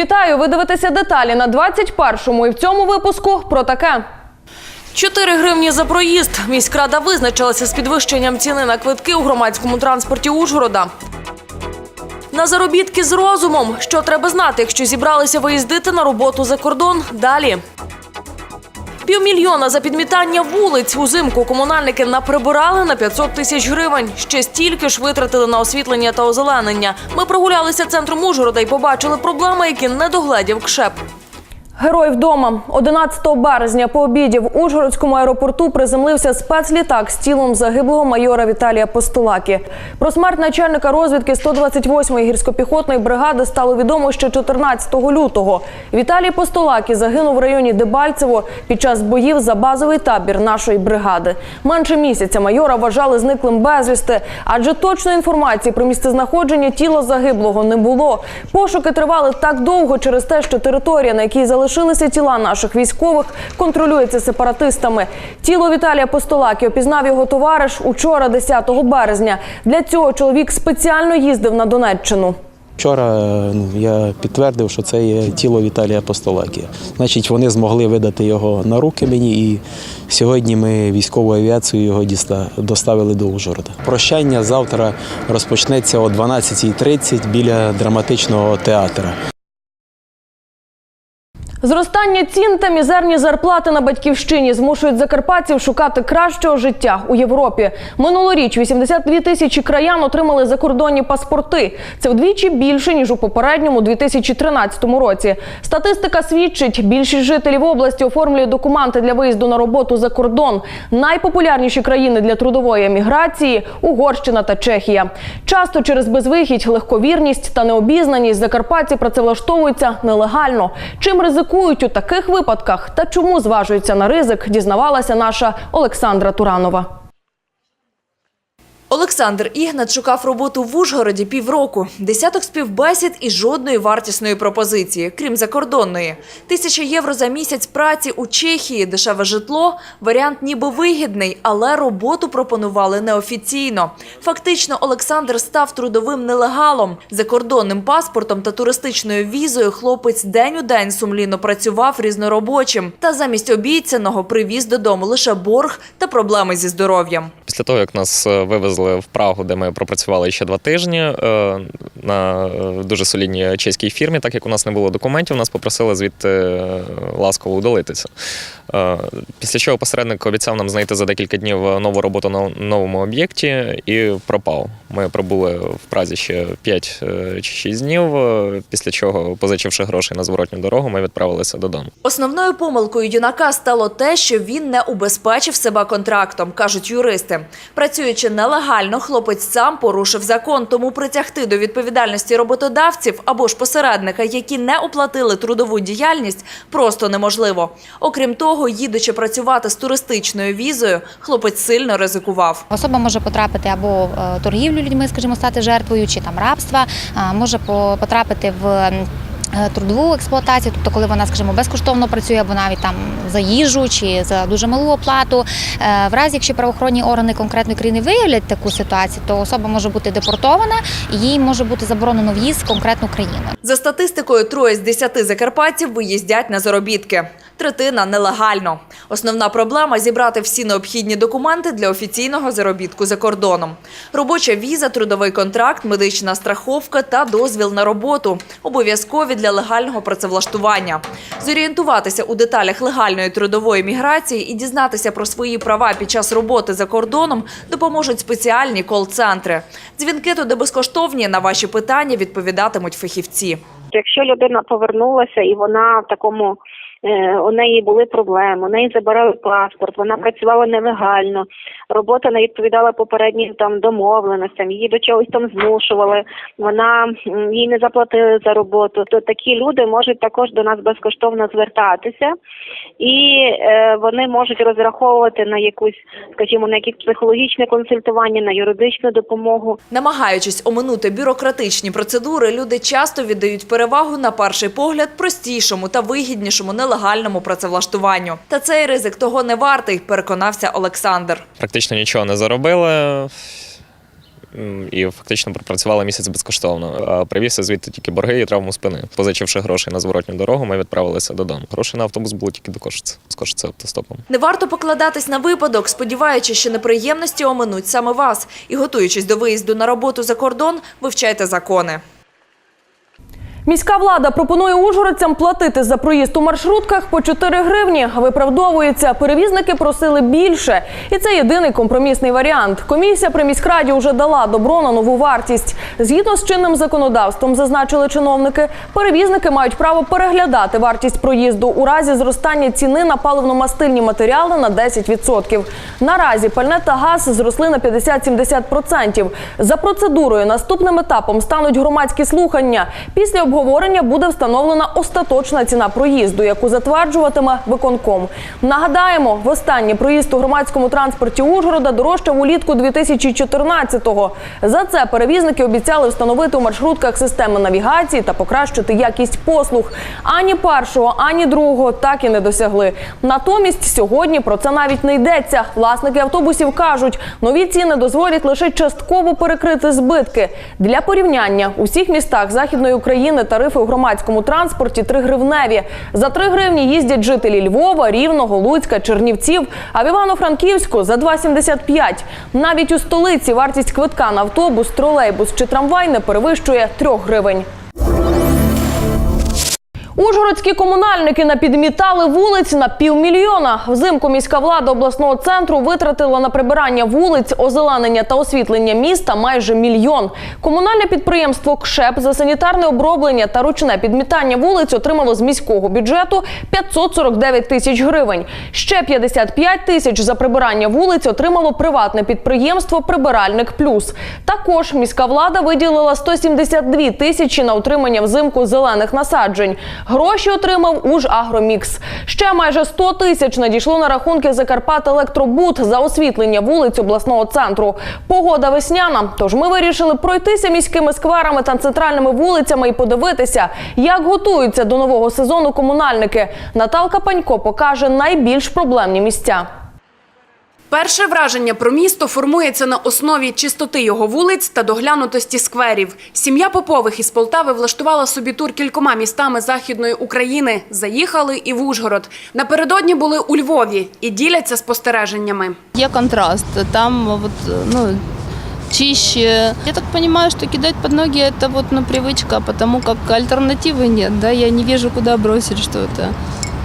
Вітаю! Ви дивитеся деталі на 21-му і в цьому випуску про таке. 4 гривні за проїзд. Міськрада визначилася з підвищенням ціни на квитки у громадському транспорті Ужгорода. На заробітки з розумом. Що треба знати, якщо зібралися виїздити на роботу за кордон? Далі. Півмільйона за підмітання вулиць узимку комунальники наприбирали на 500 тисяч гривень. Ще стільки ж витратили на освітлення та озеленення. Ми прогулялися центром Ужгорода і побачили проблеми, які не догледів КШЕП. Герой вдома 11 березня по обіді в Ужгородському аеропорту приземлився спецлітак з тілом загиблого майора Віталія Постолаки. Про смерть начальника розвідки 128-ї гірсько-піхотної бригади стало відомо ще 14 лютого. Віталій Постолаки загинув в районі Дебальцево під час боїв за базовий табір нашої бригади. Менше місяця майора вважали зниклим безвісти, адже точної інформації про місцезнаходження тіла загиблого не було. Пошуки тривали так довго через те, що територія, на якій залишилися тіла наших військових, контролюється сепаратистами. Тіло Віталія Постолаки опізнав його товариш учора, 10 березня. Для цього чоловік спеціально їздив на Донеччину. Вчора ну, я підтвердив, що це є тіло Віталія Постолаки. Значить, вони змогли видати його на руки мені, і сьогодні ми військовою авіацією його доставили до Ужгорода. Прощання завтра розпочнеться о 12.30 біля драматичного театру. Зростання цін та мізерні зарплати на батьківщині змушують закарпатців шукати кращого життя у Європі. Минулоріч 82 тисячі краян отримали закордонні паспорти. Це вдвічі більше ніж у попередньому 2013 році. Статистика свідчить, більшість жителів області оформлює документи для виїзду на роботу за кордон. Найпопулярніші країни для трудової еміграції Угорщина та Чехія. Часто через безвихідь, легковірність та необізнаність закарпатці працевлаштовуються нелегально. Чим ризикують у таких випадках та чому зважуються на ризик, дізнавалася наша Олександра Туранова. Олександр Ігнат шукав роботу в Ужгороді півроку. Десяток співбесід і жодної вартісної пропозиції, крім закордонної. Тисяча євро за місяць праці у Чехії, дешеве житло. Варіант ніби вигідний, але роботу пропонували неофіційно. Фактично, Олександр став трудовим нелегалом. Закордонним паспортом та туристичною візою хлопець день у день сумлінно працював різноробочим. Та замість обіцяного привіз додому лише борг та проблеми зі здоров'ям. Після того, як нас е, вивезли в Прагу, де ми пропрацювали ще два тижні е, на е, дуже солідній чеській фірмі, так як у нас не було документів, нас попросили звідти е, ласково удалитися. Після чого посередник обіцяв нам знайти за декілька днів нову роботу на новому об'єкті і пропав. Ми пробули в Празі ще 5 чи 6 днів, після чого, позичивши грошей на зворотню дорогу, ми відправилися додому. Основною помилкою юнака стало те, що він не убезпечив себе контрактом, кажуть юристи. Працюючи нелегально, хлопець сам порушив закон, тому притягти до відповідальності роботодавців або ж посередника, які не оплатили трудову діяльність, просто неможливо. Окрім того, їдучи працювати з туристичною візою, хлопець сильно ризикував. Особа може потрапити або в торгівлю людьми, скажімо, стати жертвою, чи там рабства, може по- потрапити в. Е, Трудову експлуатацію, тобто коли вона, скажімо, безкоштовно працює або навіть там за їжу чи за дуже малу оплату. Е, В разі, якщо правоохоронні органи конкретної країни виявлять таку ситуацію, то особа може бути депортована і їй може бути заборонено в'їзд в конкретну країну. За статистикою, троє з десяти закарпатців виїздять на заробітки. Третина нелегально. Основна проблема зібрати всі необхідні документи для офіційного заробітку за кордоном. Робоча віза, трудовий контракт, медична страховка та дозвіл на роботу обов'язкові для легального працевлаштування. Зорієнтуватися у деталях легальної трудової міграції і дізнатися про свої права під час роботи за кордоном допоможуть спеціальні кол-центри. Дзвінки туди безкоштовні. На ваші питання відповідатимуть фахівці. Якщо людина повернулася і вона в такому у неї були проблеми, у неї забирали паспорт, вона працювала нелегально, робота не відповідала попереднім там домовленостям, її до чогось там змушували, вона їй не заплатили за роботу. То такі люди можуть також до нас безкоштовно звертатися, і е, вони можуть розраховувати на якусь, скажімо, на якесь психологічне консультування, на юридичну допомогу. Намагаючись оминути бюрократичні процедури, люди часто віддають перевагу на перший погляд простішому та вигіднішому нелегальному працевлаштуванню. Та цей ризик того не вартий, переконався Олександр. Практично нічого не заробили. і фактично пропрацювали місяць безкоштовно. Привівся звідти тільки борги і травму спини. Позичивши грошей на зворотню дорогу, ми відправилися додому. Грошей на автобус було тільки до Кошиці, з Кошиці автостопом. Не варто покладатись на випадок, сподіваючись, що неприємності оминуть саме вас. І готуючись до виїзду на роботу за кордон, вивчайте закони. Міська влада пропонує ужгородцям платити за проїзд у маршрутках по 4 гривні. Виправдовується, перевізники просили більше, і це єдиний компромісний варіант. Комісія при міськраді вже дала добро на нову вартість. Згідно з чинним законодавством, зазначили чиновники, перевізники мають право переглядати вартість проїзду у разі зростання ціни на паливно-мастильні матеріали на 10%. Наразі пальне та газ зросли на 50-70%. За процедурою наступним етапом стануть громадські слухання. Після обговорення буде встановлена остаточна ціна проїзду, яку затверджуватиме виконком. Нагадаємо, востаннє проїзд у громадському транспорті Ужгорода дорожчав улітку 2014-го. За це перевізники обіцяли встановити у маршрутках системи навігації та покращити якість послуг. Ані першого, ані другого так і не досягли. Натомість сьогодні про це навіть не йдеться. Власники автобусів кажуть, нові ціни дозволять лише частково перекрити збитки. Для порівняння у всіх містах західної України тарифи у громадському транспорті 3 гривневі. За 3 гривні їздять жителі Львова, Рівного, Луцька, Чернівців, а в Івано-Франківську за 2,75. Навіть у столиці вартість квитка на автобус, тролейбус чи трамвай не перевищує 3 гривень. Ужгородські комунальники напідмітали вулиць на півмільйона. Взимку міська влада обласного центру витратила на прибирання вулиць, озеленення та освітлення міста майже мільйон. Комунальне підприємство КШЕП за санітарне оброблення та ручне підмітання вулиць отримало з міського бюджету 549 тисяч гривень. Ще 55 тисяч за прибирання вулиць отримало приватне підприємство Прибиральник Плюс. Також міська влада виділила 172 тисячі на утримання взимку зелених насаджень. Гроші отримав Ужагромікс. Ще майже 100 тисяч надійшло на рахунки Закарпат Електробуд за освітлення вулиць обласного центру. Погода весняна, тож ми вирішили пройтися міськими скверами та центральними вулицями і подивитися, як готуються до нового сезону комунальники. Наталка Панько покаже найбільш проблемні місця. Перше враження про місто формується на основі чистоти його вулиць та доглянутості скверів. Сім'я Попових із Полтави влаштувала собі тур кількома містами Західної України. Заїхали і в Ужгород. Напередодні були у Львові і діляться спостереженнями. Є контраст. Там вот, ну, чище. Я так понимаю, что кидать под ноги это вот ну, привычка, потому как альтернативы нет, да, я не вижу, куда бросить что-то.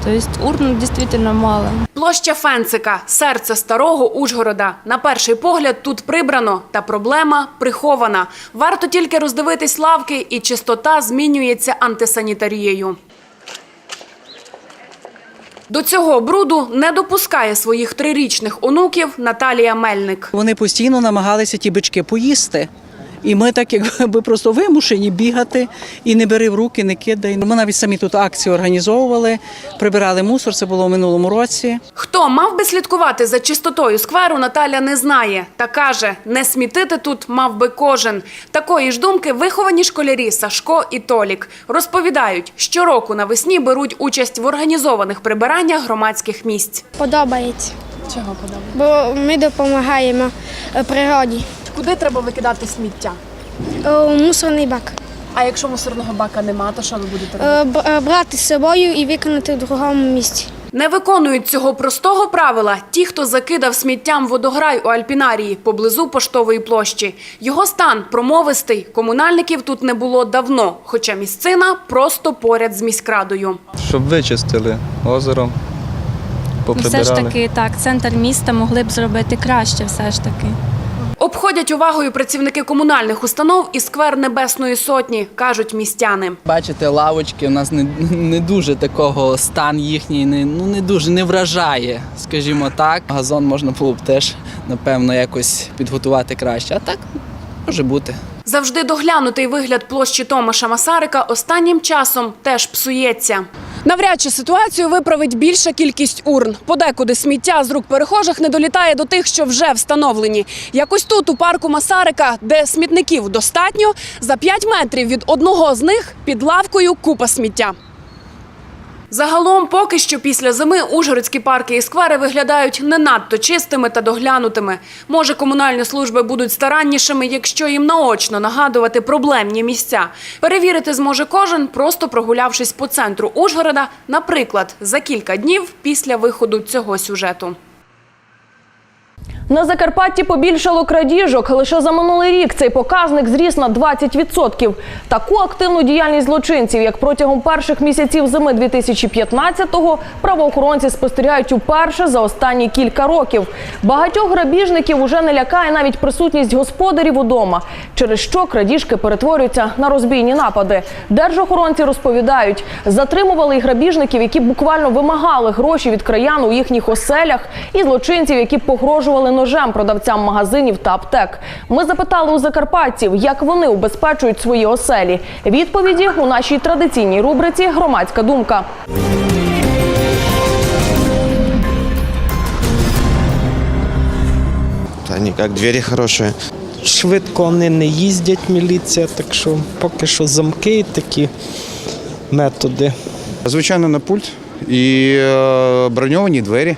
То есть урн действительно мало. Площа Фенцика – серце старого Ужгорода. На перший погляд тут прибрано, та проблема прихована. Варто тільки роздивитись лавки, і чистота змінюється антисанітарією. До цього бруду не допускає своїх трирічних онуків Наталія Мельник. Вони постійно намагалися ті бички поїсти. І ми так якби просто вимушені бігати і не бери в руки, не кидай. Ми навіть самі тут акції організовували, прибирали мусор. Це було в минулому році. Хто мав би слідкувати за чистотою скверу, Наталя не знає. Та каже, не смітити тут мав би кожен. Такої ж думки виховані школярі Сашко і Толік. Розповідають, щороку навесні беруть участь в організованих прибираннях громадських місць. Подобається. Чого подобається? Бо ми допомагаємо е, природі. Куди треба викидати сміття? У мусорний бак. А якщо мусорного бака нема, то що ви будете робити? Е, б- е, Брати з собою і виконати в другому місці. Не виконують цього простого правила ті, хто закидав сміттям водограй у Альпінарії поблизу поштової площі. Його стан промовистий. Комунальників тут не було давно, хоча місцина просто поряд з міськрадою. Щоб вичистили озеро, Ну, Все ж таки, так, центр міста могли б зробити краще, все ж таки. Обходять увагою працівники комунальних установ і сквер Небесної Сотні, кажуть містяни. Бачите, лавочки у нас не, не дуже такого стан їхній, не, ну не дуже не вражає, скажімо так. Газон можна було б теж, напевно, якось підготувати краще. А так може бути. Завжди доглянутий вигляд площі Томаша Масарика останнім часом теж псується. Навряд чи ситуацію виправить більша кількість урн. Подекуди сміття з рук перехожих не долітає до тих, що вже встановлені. Якось тут, у парку Масарика, де смітників достатньо, за 5 метрів від одного з них під лавкою купа сміття. Загалом, поки що після зими ужгородські парки і сквери виглядають не надто чистими та доглянутими. Може, комунальні служби будуть стараннішими, якщо їм наочно нагадувати проблемні місця. Перевірити зможе кожен, просто прогулявшись по центру Ужгорода, наприклад, за кілька днів після виходу цього сюжету. На Закарпатті побільшало крадіжок. Лише за минулий рік цей показник зріс на 20%. Таку активну діяльність злочинців, як протягом перших місяців зими 2015-го, правоохоронці спостерігають уперше за останні кілька років. Багатьох грабіжників уже не лякає навіть присутність господарів удома, через що крадіжки перетворюються на розбійні напади. Держохоронці розповідають, затримували і грабіжників, які буквально вимагали гроші від краян у їхніх оселях, і злочинців, які погрожували ножем продавцям магазинів та аптек. Ми запитали у закарпатців, як вони убезпечують свої оселі. Відповіді у нашій традиційній рубриці Громадська думка. Та ніяк, двері хороші. Швидко вони не їздять, міліція, так що поки що замки такі методи. Звичайно, на пульт і е, броньовані двері.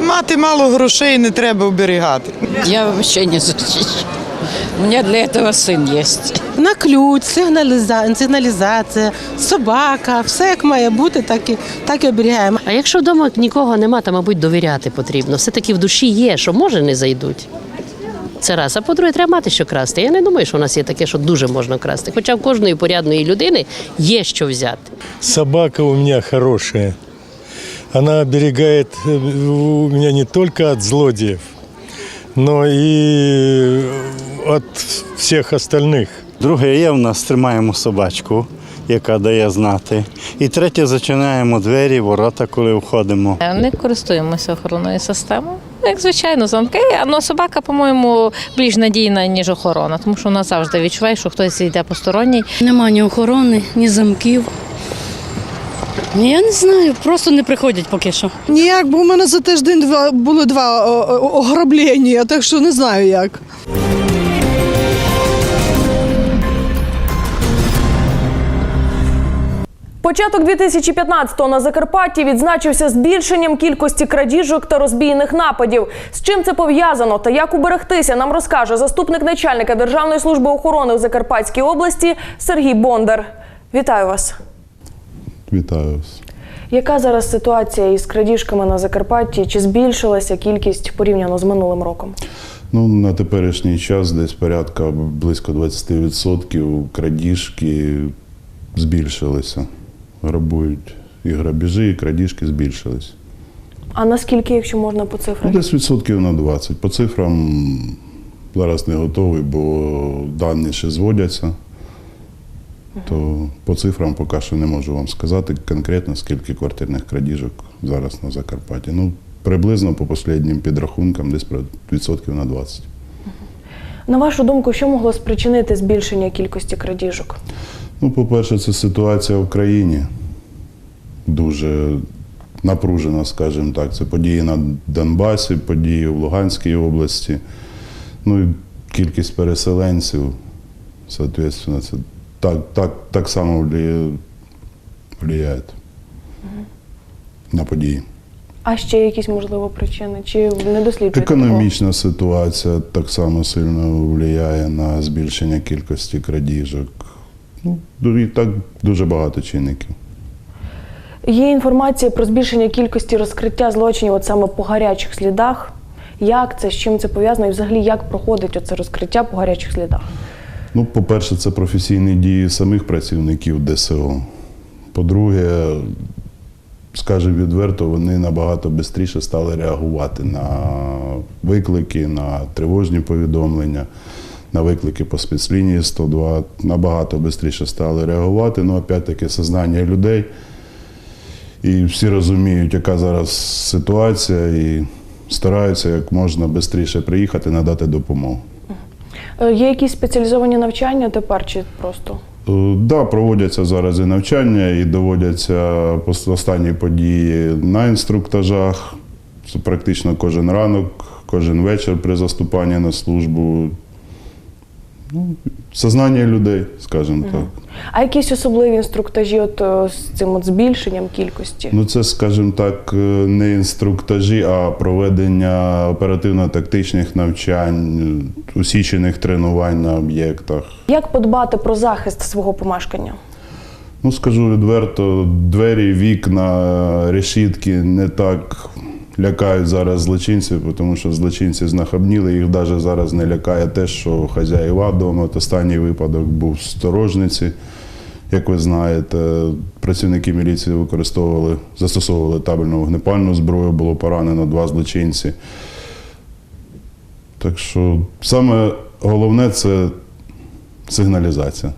Мати мало грошей не треба оберігати. Я вообще не защищу. У меня для этого сын есть. На ключ, сигналіза... сигналізація, собака, все як має бути, так і, так і оберігаємо. А якщо вдома нікого нема, то, мабуть, довіряти потрібно. Все-таки в душі є, що може не зайдуть. Це раз. А по-друге, треба мати що красти. Я не думаю, що у нас є таке, що дуже можна красти. Хоча в кожної порядної людини є що взяти. Собака у меня хорошая. Она оберегает э, у меня не только от злодеев, но и от всех остальных. Друге є в нас тримаємо собачку, яка дає знати. І третє зачинаємо двері, ворота, коли входимо. Не користуємося охоронною системою. Як звичайно, замки, але собака, по-моєму, більш надійна, ніж охорона, тому що вона завжди відчуває, що хтось йде посторонній. Нема ні охорони, ні замків. Я не знаю, просто не приходять поки що. Ніяк, бо у мене за тиждень два були два ограблення, так що не знаю як. Початок 2015-го на Закарпатті відзначився збільшенням кількості крадіжок та розбійних нападів. З чим це пов'язано та як уберегтися, нам розкаже заступник начальника Державної служби охорони у Закарпатській області Сергій Бондар. Вітаю вас. Вітаю вас. Яка зараз ситуація із крадіжками на Закарпатті? Чи збільшилася кількість порівняно з минулим роком? Ну, на теперішній час десь порядка близько 20% крадіжки збільшилися. Грабують і грабіжі, і крадіжки збільшились. А наскільки, якщо можна по Ну, цифрах? десь відсотків на 20. По цифрам зараз не готовий, бо дані ще зводяться. То по цифрам поки що не можу вам сказати конкретно, скільки квартирних крадіжок зараз на Закарпатті. Ну, приблизно по останнім підрахункам, десь відсотків на 20. На вашу думку, що могло спричинити збільшення кількості крадіжок? Ну, по-перше, це ситуація в країні дуже напружена, скажімо так. Це події на Донбасі, події в Луганській області. Ну і кількість переселенців, соответственно, це так, так, так само влияє на події. А ще якісь можливо причини? Чи не досліджуєте? такого? Економічна ситуація так само сильно впливає на збільшення кількості крадіжок. Ну, і так дуже багато чинників. Є інформація про збільшення кількості розкриття злочинів от саме по гарячих слідах. Як це, з чим це пов'язано і взагалі як проходить оце розкриття по гарячих слідах? Ну, по-перше, це професійні дії самих працівників ДСО. По-друге, скажімо відверто, вони набагато швидше стали реагувати на виклики, на тривожні повідомлення, на виклики по спецлінії 102. Набагато швидше стали реагувати. Ну, опять-таки, сознання людей. І всі розуміють, яка зараз ситуація, і стараються як можна швидше приїхати, надати допомогу. Е, Є якісь спеціалізовані навчання тепер чи просто? Так, да, проводяться зараз і навчання, і доводяться останні події на інструктажах. Практично кожен ранок, кожен вечір при заступанні на службу. Сознання людей, скажімо так. А якісь особливі інструктажі от е, з цим от збільшенням кількості? Ну, це, скажімо так, е, не інструктажі, а проведення оперативно-тактичних навчань, е, усічених тренувань на об'єктах. Як подбати про захист свого помешкання? Ну, скажу відверто, двері, вікна, решітки не так лякають зараз злочинців, тому що злочинці знахабніли. Їх навіть зараз не лякає те, що хазяїва вдома. От останній випадок був в сторожниці. Як ви знаєте, працівники міліції використовували, застосовували табельну вогнепальну зброю, було поранено два злочинці. Так що саме головне це сигналізація.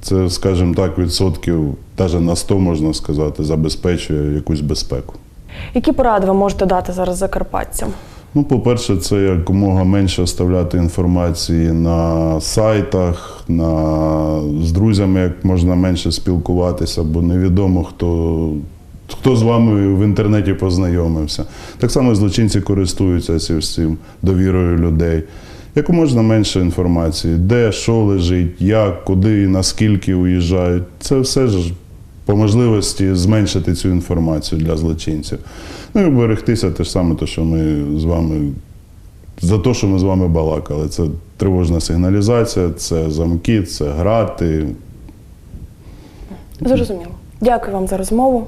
Це, скажімо так, відсотків, навіть на 100, можна сказати, забезпечує якусь безпеку. Які поради ви можете дати зараз закарпатцям? Ну, по-перше, це якомога менше оставляти інформації на сайтах, на... з друзями як можна менше спілкуватися, бо невідомо, хто, хто з вами в інтернеті познайомився. Так само злочинці користуються всім довірою людей. Як можна менше інформації, де, що лежить, як, куди, наскільки уїжджають. Це все ж по можливості зменшити цю інформацію для злочинців. Ну і берегтися те ж саме, те, що ми з вами за те, що ми з вами балакали. Це тривожна сигналізація, це замки, це грати. Зрозуміло. Дякую вам за розмову.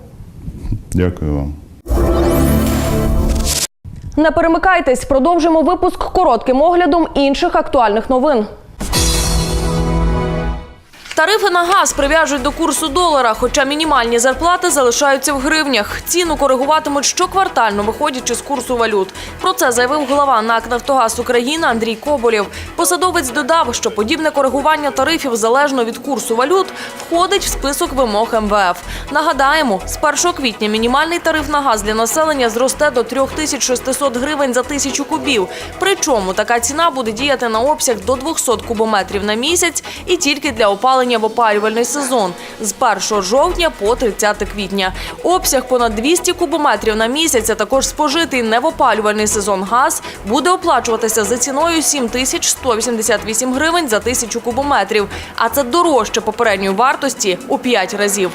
Дякую вам. Не перемикайтесь, продовжимо випуск коротким оглядом інших актуальних новин. Тарифи на газ прив'яжуть до курсу долара, хоча мінімальні зарплати залишаються в гривнях. Ціну коригуватимуть щоквартально, виходячи з курсу валют. Про це заявив голова НАК «Нафтогаз України Андрій Коболєв. Посадовець додав, що подібне коригування тарифів залежно від курсу валют входить в список вимог МВФ. Нагадаємо, з 1 квітня мінімальний тариф на газ для населення зросте до 3600 гривень за тисячу кубів. Причому така ціна буде діяти на обсяг до 200 кубометрів на місяць і тільки для опалення в опалювальний сезон з 1 жовтня по 30 квітня. Обсяг понад 200 кубометрів на місяць, а також спожитий не в опалювальний сезон газ буде оплачуватися за ціною 7188 гривень за тисячу кубометрів. А це дорожче попередньої вартості у 5 разів.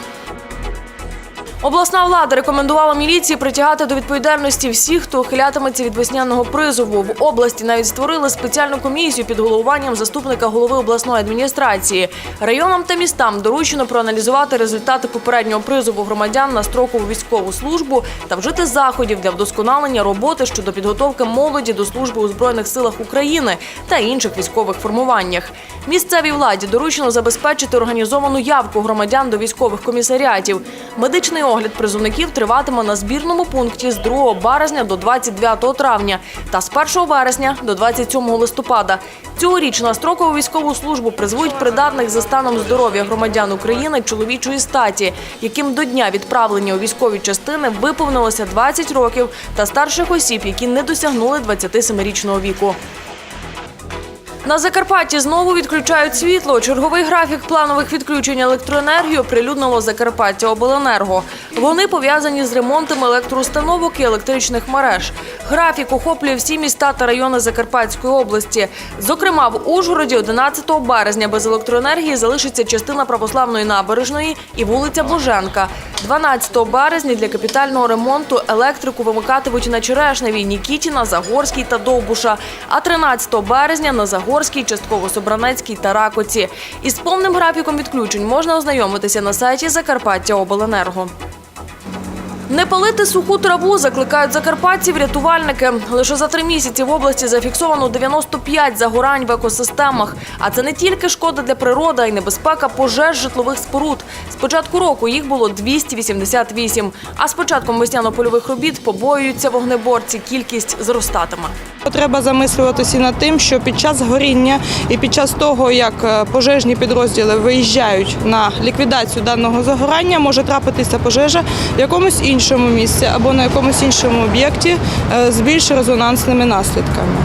Обласна влада рекомендувала міліції притягати до відповідальності всіх, хто ухилятиметься від весняного призову. В області навіть створили спеціальну комісію під головуванням заступника голови обласної адміністрації. Районам та містам доручено проаналізувати результати попереднього призову громадян на строкову військову службу та вжити заходів для вдосконалення роботи щодо підготовки молоді до служби у збройних силах України та інших військових формуваннях. Місцевій владі доручено забезпечити організовану явку громадян до військових комісаріатів. Медичний огляд призовників триватиме на збірному пункті з 2 березня до 29 травня та з 1 вересня до 27 листопада. Цьогоріч на строкову військову службу призвуть придатних за станом здоров'я громадян України чоловічої статі, яким до дня відправлення у військові частини виповнилося 20 років, та старших осіб, які не досягнули 27-річного віку. На Закарпатті знову відключають світло. Черговий графік планових відключень електроенергії оприлюднило Закарпаття Обленерго. Вони пов'язані з ремонтом електроустановок і електричних мереж. Графік охоплює всі міста та райони Закарпатської області. Зокрема, в Ужгороді 11 березня без електроенергії залишиться частина православної набережної і вулиця Боженка. 12 березня для капітального ремонту електрику вимикатимуть на Черешневій, Нікітіна, Загорській та Довбуша. А 13 березня на Загорській, частково Собранецькій та Ракоці. Із повним графіком відключень можна ознайомитися на сайті Закарпаття Обленерго. Не палити суху траву закликають закарпатців рятувальники. Лише за три місяці в області зафіксовано 95 загорань в екосистемах. А це не тільки шкода для природи, а й небезпека пожеж житлових споруд. З початку року їх було 288. А з початком весняно-польових робіт побоюються вогнеборці. Кількість зростатиме. Треба замислюватися над тим, що під час горіння і під час того, як е, пожежні підрозділи виїжджають на ліквідацію даного загорання, може трапитися пожежа в якомусь іншому місці або на якомусь іншому об'єкті е, з більш резонансними наслідками.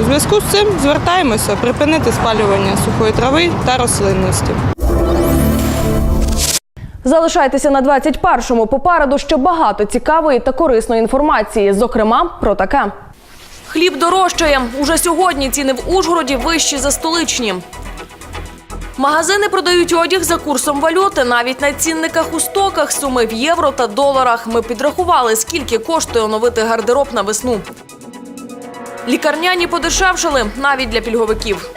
У зв'язку з цим звертаємося припинити спалювання сухої трави та рослинності. Залишайтеся на 21-му. Попереду ще багато цікавої та корисної інформації, зокрема про таке. Хліб дорожчає. Уже сьогодні ціни в Ужгороді вищі за столичні. Магазини продають одяг за курсом валюти. Навіть на цінниках у стоках суми в євро та доларах. Ми підрахували, скільки коштує оновити гардероб на весну. Лікарняні подешевшили навіть для пільговиків.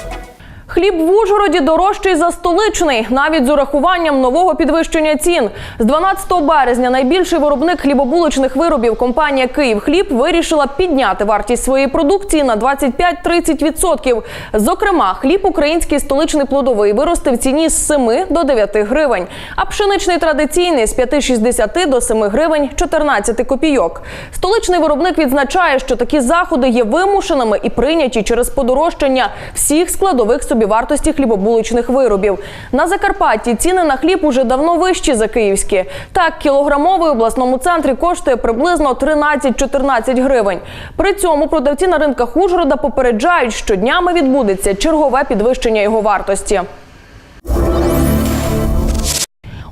Хліб в Ужгороді дорожчий за столичний, навіть з урахуванням нового підвищення цін. З 12 березня найбільший виробник хлібобулочних виробів компанія Київхліб вирішила підняти вартість своєї продукції на 25-30%. Зокрема, хліб український столичний плодовий виросте в ціні з 7 до 9 гривень, а пшеничний традиційний з 5,60 до 7 гривень 14 копійок. Столичний виробник відзначає, що такі заходи є вимушеними і прийняті через подорожчання всіх складових собівартості хлібобуличних виробів. На Закарпатті ціни на хліб уже давно вищі за київські. Так, кілограмовий в обласному центрі коштує приблизно 13-14 гривень. При цьому продавці на ринках Ужгорода попереджають, що днями відбудеться чергове підвищення його вартості.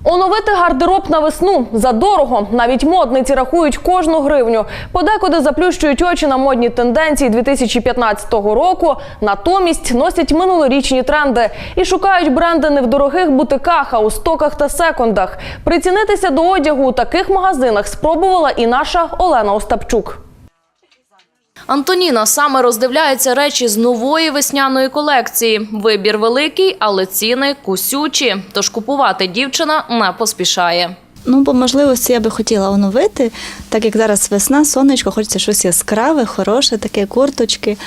Оновити гардероб на весну задорого. Навіть модниці рахують кожну гривню. Подекуди заплющують очі на модні тенденції 2015 року. Натомість носять минулорічні тренди і шукають бренди не в дорогих бутиках, а у стоках та секондах. Прицінитися до одягу у таких магазинах спробувала і наша Олена Остапчук. Антоніна саме роздивляється речі з нової весняної колекції. Вибір великий, але ціни кусючі. Тож купувати дівчина не поспішає. Ну, по можливості я би хотіла оновити, так як зараз весна, сонечко, хочеться щось яскраве, хороше, таке курточки,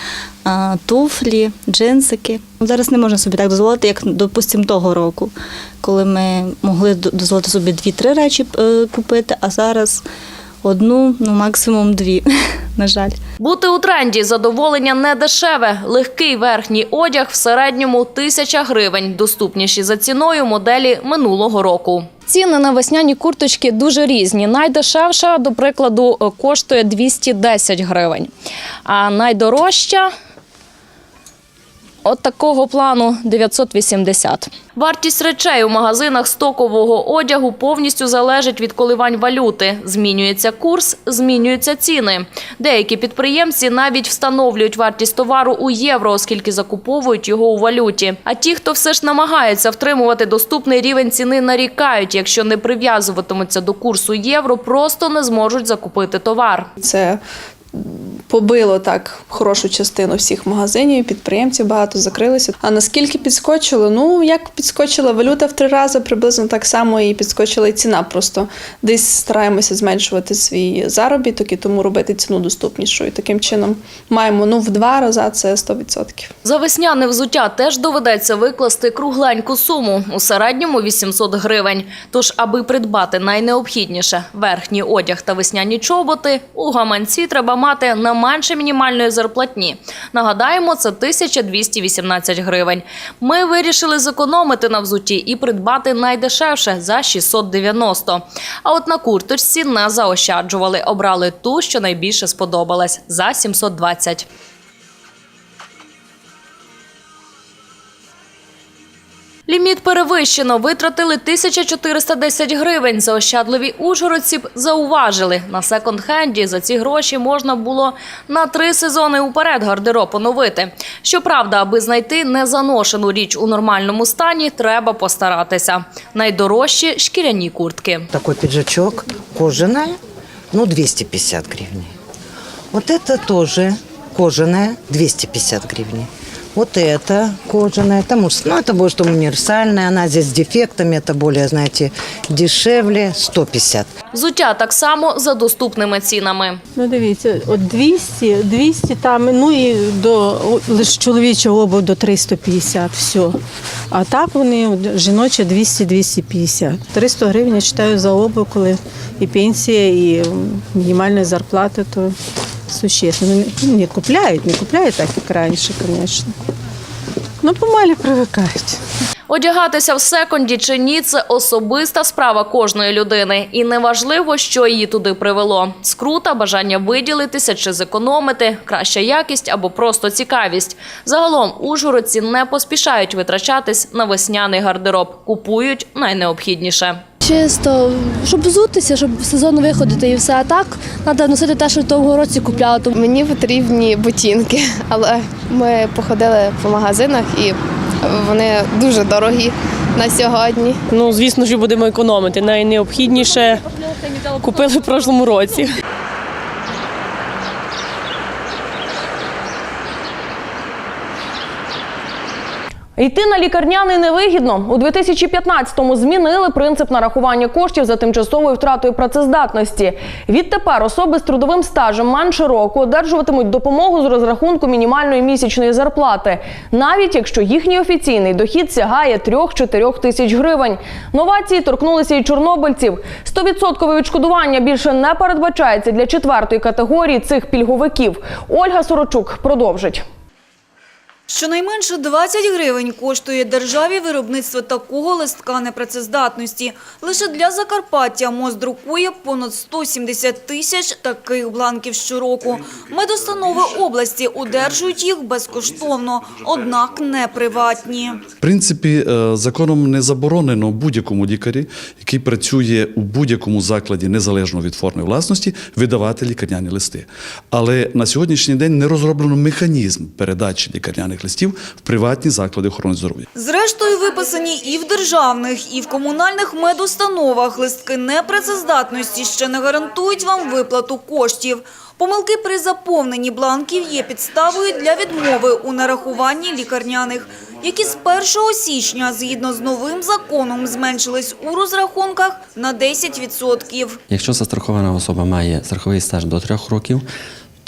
туфлі, джинсики. Зараз не можна собі так дозволити, як, допустимо, того року, коли ми могли дозволити собі дві-три речі е, купити, а зараз одну, ну максимум дві, на жаль. Бути у тренді задоволення не дешеве. Легкий верхній одяг в середньому тисяча гривень. Доступніші за ціною моделі минулого року. Ціни на весняні курточки дуже різні. Найдешевша, до прикладу, е, коштує 210 гривень. А найдорожча от такого плану 980. Вартість речей у магазинах стокового одягу повністю залежить від коливань валюти. Змінюється курс, змінюються ціни. Деякі підприємці навіть встановлюють вартість товару у євро, оскільки закуповують його у валюті. А ті, хто все ж намагається втримувати доступний рівень ціни, нарікають, якщо не прив'язуватимуться до курсу євро, просто не зможуть закупити товар. Це побило так хорошу частину всіх магазинів, підприємців багато закрилися. А наскільки підскочило? Ну, як підскочила валюта в три рази, приблизно так само і підскочила і ціна. Просто десь стараємося зменшувати свій заробіток і тому робити ціну доступнішою. Таким чином маємо ну в два рази це 100%. За весняне взуття теж доведеться викласти кругленьку суму у середньому 800 гривень. Тож, аби придбати найнеобхідніше верхній одяг та весняні чоботи, у гаманці треба мати не менше мінімальної зарплатні. Нагадаємо, це 1218 гривень. Ми вирішили зекономити на взутті і придбати найдешевше за 690. А от на курточці не заощаджували. Обрали ту, що найбільше сподобалась за 720. Ліміт перевищено. Витратили 1410 гривень. Заощадливі ужгородці б зауважили. На секонд-хенді за ці гроші можна було на три сезони уперед гардероб оновити. Щоправда, аби знайти незаношену річ у нормальному стані, треба постаратися. Найдорожчі – шкіряні куртки. Такой пиджачок, кожаная, ну 250 гривен. Вот это тоже кожаная, 250 гривен. Вот это кожаная, это мужская, ну это будет универсальная, она здесь с дефектами, это более, знаете, дешевле, 150. Взуття так само за доступними цінами. Ну дивіться, от 200, 200 там, ну і до лише чоловічого обув до 350, все. А так вони от, жіночі 200-250. 300 гривень я вважаю за обув, коли і пенсія, і м, мінімальна зарплата, то существенно. Ну, не купляють, не купляють так, як раніше, звісно. Ну, помалі привикають. Одягатися в секонді чи ні – це особиста справа кожної людини. І неважливо, що її туди привело. Скрута, бажання виділитися чи зекономити, краща якість або просто цікавість. Загалом ужгородці не поспішають витрачатись на весняний гардероб. Купують найнеобхідніше. Чисто, щоб взутися, щоб в сезон виходити і все. А так треба носити те, що в тому році купляла. Мені потрібні ботинки, але ми походили по магазинах і Вони дуже дорогі на сьогодні. Ну, звісно, що будемо економити. Найнеобхідніше купили в прошлому році. Йти на лікарняний невигідно. У 2015-му змінили принцип нарахування коштів за тимчасовою втратою працездатності. Відтепер особи з трудовим стажем менше року одержуватимуть допомогу з розрахунку мінімальної місячної зарплати, навіть якщо їхній офіційний дохід сягає 3-4 тисяч гривень. Новації торкнулися і чорнобильців. 100% відшкодування більше не передбачається для четвертої категорії цих пільговиків. Ольга Сорочук продовжить. Щонайменше 20 гривень коштує державі виробництво такого листка непрацездатності. Лише для Закарпаття МОЗ друкує понад 170 тисяч таких бланків щороку. Медустанови області одержують їх безкоштовно, однак не приватні. В принципі, е, законом не заборонено будь-якому лікарі, який працює у будь-якому закладі незалежно від форми власності, видавати лікарняні листи. Але на сьогоднішній день не розроблено механізм передачі лікарняних листів в приватні заклади охорони здоров'я. Зрештою, виписані і в державних, і в комунальних медустановах листки непрацездатності ще не гарантують вам виплату коштів. Помилки при заповненні бланків є підставою для відмови у нарахуванні лікарняних, які з 1 січня, згідно з новим законом, зменшились у розрахунках на 10%. Якщо застрахована особа має страховий стаж до трьох років,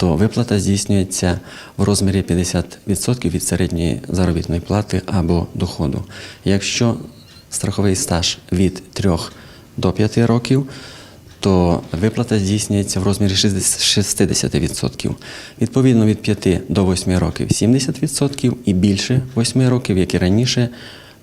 то виплата здійснюється в розмірі 50% від середньої заробітної плати або доходу. Якщо страховий стаж від 3 до 5 років, то виплата здійснюється в розмірі 60%. Відповідно, від 5 до 8 років 70% і більше 8 років, як і раніше,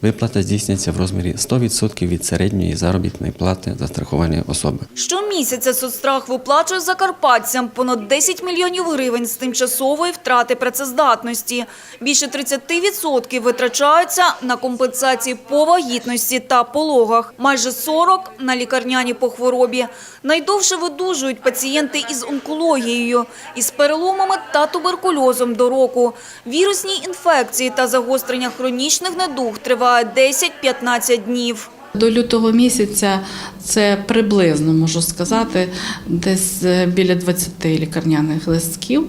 виплата здійснюється в розмірі 100% від середньої заробітної плати застрахованої особи. Щомісяця соцстрах виплачує закарпатцям понад 10 мільйонів гривень з тимчасової втрати працездатності. Більше 30% витрачаються на компенсації по вагітності та пологах, майже 40% – на лікарняні по хворобі. Найдовше видужують пацієнти із онкологією, із переломами та туберкульозом до року. Вірусні інфекції та загострення хронічних недуг тривають 10-15 днів. До лютого місяця це приблизно можу сказати, десь е, біля 20 лікарняних листків.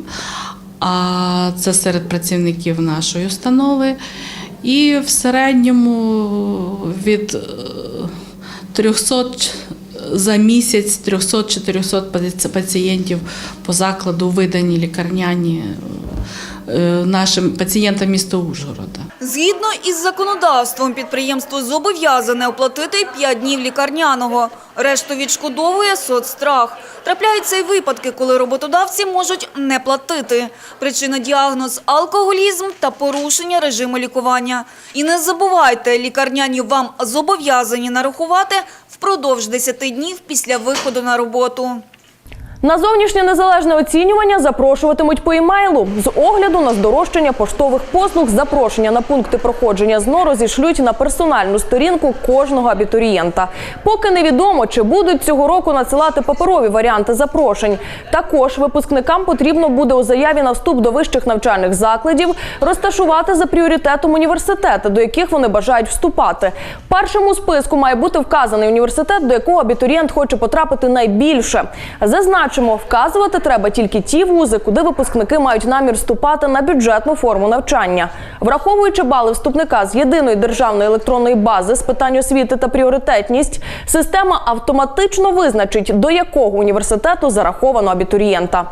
А це серед працівників нашої установи. І в середньому від е, 300 за місяць 300-400 пацієнтів по закладу видані лікарняні е, нашим пацієнтам міста Ужгорода. Згідно із законодавством, підприємство зобов'язане оплатити 5 днів лікарняного. Решту відшкодовує соцстрах. Трапляються й випадки, коли роботодавці можуть не платити. Причина – діагноз – алкоголізм та порушення режиму лікування. І не забувайте, лікарняні вам зобов'язані нарахувати впродовж 10 днів після виходу на роботу. На зовнішнє незалежне оцінювання запрошуватимуть по імейлу. З огляду на здорожчання поштових послуг запрошення на пункти проходження ЗНО розішлють на персональну сторінку кожного абітурієнта. Поки невідомо, чи будуть цього року надсилати паперові варіанти запрошень. Також випускникам потрібно буде у заяві на вступ до вищих навчальних закладів розташувати за пріоритетом університети, до яких вони бажають вступати. В першому списку має бути вказаний університет, до якого абітурієнт хоче потрапити найбільше. Зазначимо, вказувати треба тільки ті вузи, куди випускники мають намір вступати на бюджетну форму навчання. Враховуючи бали вступника з єдиної державної електронної бази з питань освіти та пріоритетність, система автоматично визначить, до якого університету зараховано абітурієнта.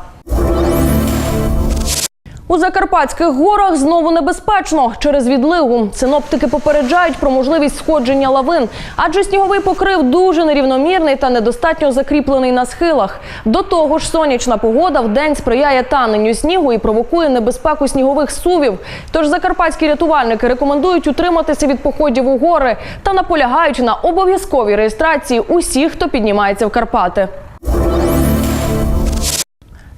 У Закарпатських горах знову небезпечно через відлигу. Синоптики попереджають про можливість сходження лавин, адже сніговий покрив дуже нерівномірний та недостатньо закріплений на схилах. До того ж, сонячна погода в день сприяє таненню снігу і провокує небезпеку снігових сувів. Тож закарпатські рятувальники рекомендують утриматися від походів у гори та наполягають на обов'язковій реєстрації усіх, хто піднімається в Карпати.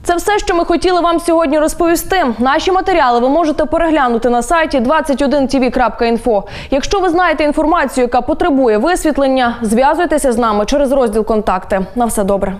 Це все, що ми хотіли вам сьогодні розповісти. Наші матеріали ви можете переглянути на сайті 21tv.info. Якщо ви знаєте інформацію, яка потребує висвітлення, зв'язуйтеся з нами через розділ Контакти. На все добре.